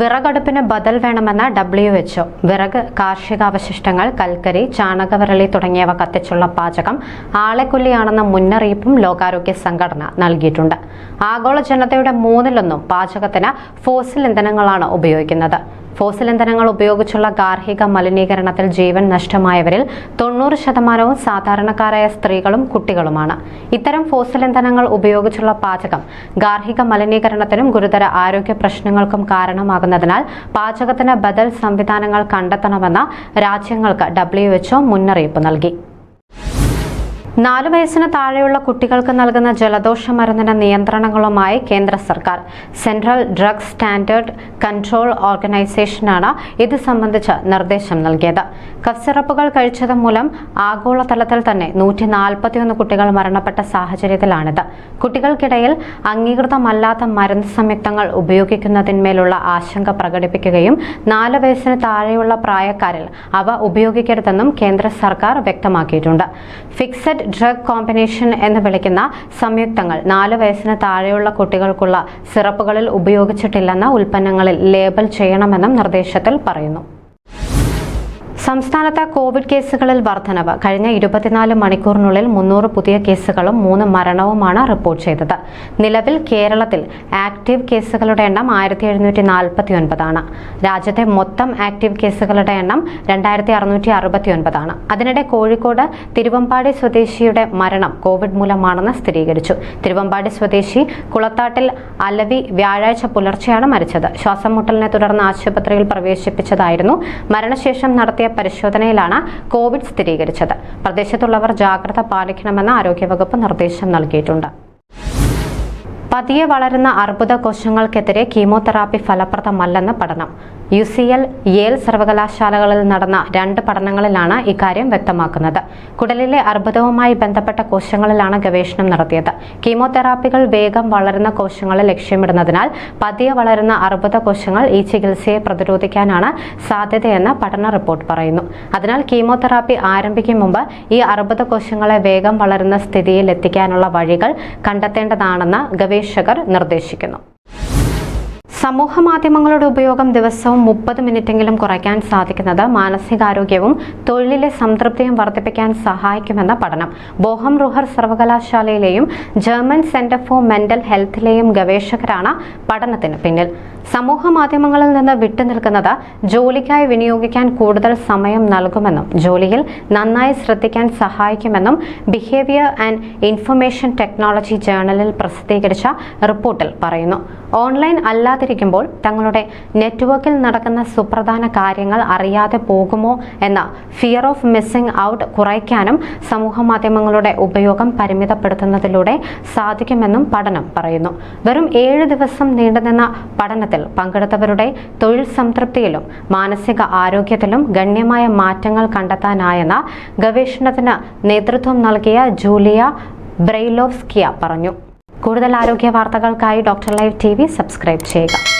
വിറകടുപ്പിന് ബദൽ വേണമെന്ന W H O വിറക് കാർഷികാവശിഷ്ടങ്ങൾ കൽക്കരി ചാണകവിരളി തുടങ്ങിയവ കത്തിച്ചുള്ള പാചകം ആളെക്കൊല്ലിയാണെന്ന മുന്നറിയിപ്പും ലോകാരോഗ്യ സംഘടന നൽകിയിട്ടുണ്ട്. ആഗോള ജനതയുടെ മൂന്നിലൊന്നും പാചകത്തിന് ഫോസിൽ ഇന്ധനങ്ങളാണ് ഉപയോഗിക്കുന്നത്. ഫോസിൽ ഇന്ധനങ്ങൾ ഉപയോഗിച്ചുള്ള ഗാർഹിക മലിനീകരണത്തിൽ ജീവൻ നഷ്ടമായവരിൽ തൊണ്ണൂറ് ശതമാനവും സാധാരണക്കാരായ സ്ത്രീകളും കുട്ടികളുമാണ്. ഇത്തരം ഫോസിൽ ഇന്ധനങ്ങൾ ഉപയോഗിച്ചുള്ള പാചകം ഗാർഹിക മലിനീകരണത്തിനും ഗുരുതര ആരോഗ്യ പ്രശ്നങ്ങൾക്കും കാരണമാകുന്നതിനാൽ പാചകത്തിന് ബദൽ സംവിധാനങ്ങൾ കണ്ടെത്തണമെന്ന് രാജ്യങ്ങൾക്ക് ഡബ്ല്യു മുന്നറിയിപ്പ് നൽകി. നാലു വയസ്സിന് താഴെയുള്ള കുട്ടികൾക്ക് നൽകുന്ന ജലദോഷ മരുന്നിന് നിയന്ത്രണങ്ങളുമായി കേന്ദ്ര സർക്കാർ. സെൻട്രൽ ഡ്രഗ് സ്റ്റാൻഡേർഡ് കൺട്രോൾ ഓർഗനൈസേഷനാണ് ഇത് സംബന്ധിച്ച് നിർദ്ദേശം നൽകിയത്. കസിറപ്പുകൾ സിറപ്പുകൾ കഴിച്ചത് മൂലം ആഗോളതലത്തിൽ തന്നെ നൂറ്റി നാൽപ്പത്തിയൊന്ന് കുട്ടികൾ മരണപ്പെട്ട സാഹചര്യത്തിലാണിത്. കുട്ടികൾക്കിടയിൽ അംഗീകൃതമല്ലാത്ത മരുന്ന് സംയുക്തങ്ങൾ ഉപയോഗിക്കുന്നതിന്മേലുള്ള ആശങ്ക പ്രകടിപ്പിക്കുകയും നാല് വയസ്സിന് താഴെയുള്ള പ്രായക്കാരിൽ അവ ഉപയോഗിക്കരുതെന്നും കേന്ദ്ര സർക്കാർ വ്യക്തമാക്കിയിട്ടുണ്ട്. ഫിക്സഡ് ഡ്രഗ് കോമ്പിനേഷൻ എന്ന് വിളിക്കുന്ന സംയുക്തങ്ങൾ. നാല് വയസ്സിന് താഴെയുള്ള കുട്ടികൾക്കുള്ള സിറപ്പുകളിൽ ഉപയോഗിച്ചിട്ടില്ലെന്ന ഉൽപ്പന്നങ്ങളിൽ ലേബൽ ചെയ്യണമെന്നും നിർദ്ദേശത്തിൽ പറയുന്നു. സംസ്ഥാനത്ത് കോവിഡ് കേസുകളിൽ വർധനവ്. കഴിഞ്ഞ ഇരുപത്തിനാല് മണിക്കൂറിനുള്ളിൽ മുന്നൂറ് പുതിയ കേസുകളും മൂന്ന് മരണവുമാണ് റിപ്പോർട്ട് ചെയ്തത്. നിലവിൽ കേരളത്തിൽ ആക്റ്റീവ് കേസുകളുടെ എണ്ണം ആയിരത്തി എഴുന്നൂറ്റി നാൽപ്പത്തി ഒൻപതാണ് രാജ്യത്തെ മൊത്തം ആക്റ്റീവ് കേസുകളുടെ എണ്ണം രണ്ടായിരത്തി അറുന്നൂറ്റി അറുപത്തി ഒൻപതാണ് അതിനിടെ കോഴിക്കോട് തിരുവമ്പാടി സ്വദേശിയുടെ മരണം കോവിഡ് മൂലമാണെന്ന് സ്ഥിരീകരിച്ചു. തിരുവമ്പാടി സ്വദേശി കുളത്താട്ടിൽ അലവി വ്യാഴാഴ്ച പുലർച്ചെയാണ് മരിച്ചത്. ശ്വാസം മുട്ടലിനെ തുടർന്ന് ആശുപത്രിയിൽ പ്രവേശിപ്പിച്ചതായിരുന്നു. മരണശേഷം നടത്തിയ പരിശോധനയിലാണ് കോവിഡ് സ്ഥിരീകരിച്ചത്. പ്രദേശത്തുള്ളവർ ജാഗ്രത പാലിക്കണമെന്ന് ആരോഗ്യവകുപ്പ് നിർദ്ദേശം നൽകിയിട്ടുണ്ട്. പതിയെ വളരുന്ന അർബുദ കോശങ്ങൾക്കെതിരെ കീമോതെറാപ്പി ഫലപ്രദമല്ലെന്ന് പഠനം. യു സി എൽ യേൽ സർവകലാശാലകളിൽ നടന്ന രണ്ട് പഠനങ്ങളിലാണ് ഇക്കാര്യം വ്യക്തമാക്കുന്നത്. കുടലിലെ അർബുദവുമായി ബന്ധപ്പെട്ട കോശങ്ങളിലാണ് ഗവേഷണം നടത്തിയത്. കീമോതെറാപ്പികൾ വേഗം വളരുന്ന കോശങ്ങളെ ലക്ഷ്യമിടുന്നതിനാൽ പതിയെ വളരുന്ന അർബുദ കോശങ്ങൾ ഈ ചികിത്സയെ പ്രതിരോധിക്കാനാണ് സാധ്യതയെന്ന് പഠന റിപ്പോർട്ട് പറയുന്നു. അതിനാൽ കീമോതെറാപ്പി ആരംഭിക്കും മുമ്പ് ഈ അർബുദ കോശങ്ങളെ വേഗം വളരുന്ന സ്ഥിതിയിൽ എത്തിക്കാനുള്ള വഴികൾ കണ്ടെത്തേണ്ടതാണെന്ന് ഗവേഷകർ നിർദ്ദേശിക്കുന്നു സമൂഹ മാധ്യമങ്ങളുടെ ഉപയോഗം ദിവസവും മുപ്പത് മിനിറ്റെങ്കിലും കുറയ്ക്കാൻ സാധിക്കുന്നത് മാനസികാരോഗ്യവും തൊഴിലിലെ സംതൃപ്തിയും വർദ്ധിപ്പിക്കാൻ സഹായിക്കുമെന്ന പഠനം. ബോഹം റുഹർ സർവകലാശാലയിലെയും ജർമ്മൻ സെന്റർ ഫോർ മെന്റൽ ഹെൽത്തിലെയും ഗവേഷകരാണ് പഠനത്തിന് പിന്നിൽ. സമൂഹ മാധ്യമങ്ങളിൽ നിന്ന് വിട്ടുനിൽക്കുന്നത് ജോലിക്കായി വിനിയോഗിക്കാൻ കൂടുതൽ സമയം നൽകുമെന്നും ജോലിയിൽ നന്നായി ശ്രദ്ധിക്കാൻ സഹായിക്കുമെന്നും ബിഹേവിയർ ആൻഡ് ഇൻഫർമേഷൻ ടെക്നോളജി ജേണലിൽ പ്രസിദ്ധീകരിച്ച റിപ്പോർട്ടിൽ പറയുന്നു. ഓൺലൈൻ അല്ലാതിരിക്കുമ്പോൾ തങ്ങളുടെ നെറ്റ്വർക്കിൽ നടക്കുന്ന സുപ്രധാന കാര്യങ്ങൾ അറിയാതെ പോകുമോ എന്ന ഫിയർ ഓഫ് മിസ്സിംഗ് ഔട്ട് കുറയ്ക്കാനും സമൂഹ മാധ്യമങ്ങളുടെ ഉപയോഗം പരിമിതപ്പെടുത്തുന്നതിലൂടെ സാധിക്കുമെന്നും പഠനം പറയുന്നു. വെറും ഏഴ് ദിവസം നീണ്ടുനിന്ന പഠനത്തിൽ പങ്കെടുത്തവരുടെ തൊഴിൽ സംതൃപ്തിയിലും മാനസിക ആരോഗ്യത്തിലും ഗണ്യമായ മാറ്റങ്ങൾ കണ്ടെത്താനായെന്ന ഗവേഷണത്തിന് നേതൃത്വം നൽകിയ ജൂലിയ ബ്രെയിലോവ്സ്കിയ പറഞ്ഞു. കൂടുതൽ ആരോഗ്യ വാർത്തകൾക്കായി ഡോക്ടർ ലൈവ് ടി സബ്സ്ക്രൈബ് ചെയ്യുക.